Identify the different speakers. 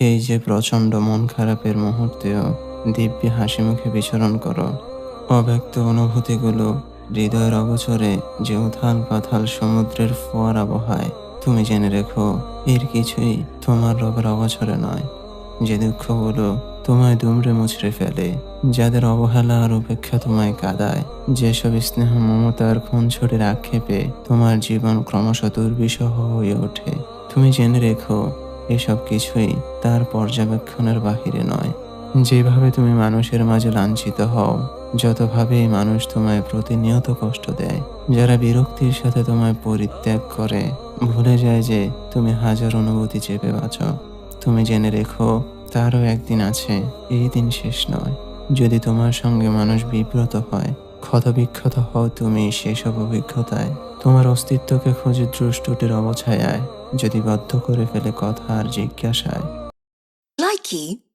Speaker 1: এই যে প্রচণ্ড মন খারাপের মুহূর্তেও দিব্যি হাসি মুখে বিচরণ করো। অব্যক্ত অনুভূতিগুলো হৃদয়ের অগোচরে যে উথাল পাথাল সমুদ্রের ফোয়ারা বহায় তুমি জেনে রেখো, এর কিছুই তোমার রবের অগোচরে নয়। যে দুঃখগুলো তোমায় দুমড়ে মুচড়ে ফেলে, যাদের অবহেলা আর উপেক্ষা তোমায় কাদায়, যেসব স্নেহ মমতার খুন ছড়ির আক্ষেপে তোমার জীবন ক্রমশ দুর্বিষহ হয়ে ওঠে। তুমি জেনে রেখো এসব কিছুই তার পর্যবেক্ষণের বাহিরে নয়। যেভাবে তুমি মানুষের মাঝে লাঞ্ছিত হও, যতভাবেই মানুষ তোমায় প্রতিনিয়ত কষ্ট দেয়, যারা বিরক্তির সাথে তোমায় পরিত্যাগ করে, ভুলে যায় যে তুমি হাজার অনুভূতি চেপে বাঁচো। তুমি জেনে রেখো, তারও একদিন আছে, এই দিন শেষ নয়। যদি তোমার সঙ্গে মানুষ বিব্রত হয়, ক্ষতবিক্ষত হও তুমি সেসব অভিজ্ঞতায়। তোমার অস্তিত্বকে খুঁজে দ্রষ্টটির অবছায়ায়। যদি বদ্ধ করে ফেলে কথা আর জিজ্ঞাসায়।
Speaker 2: Likey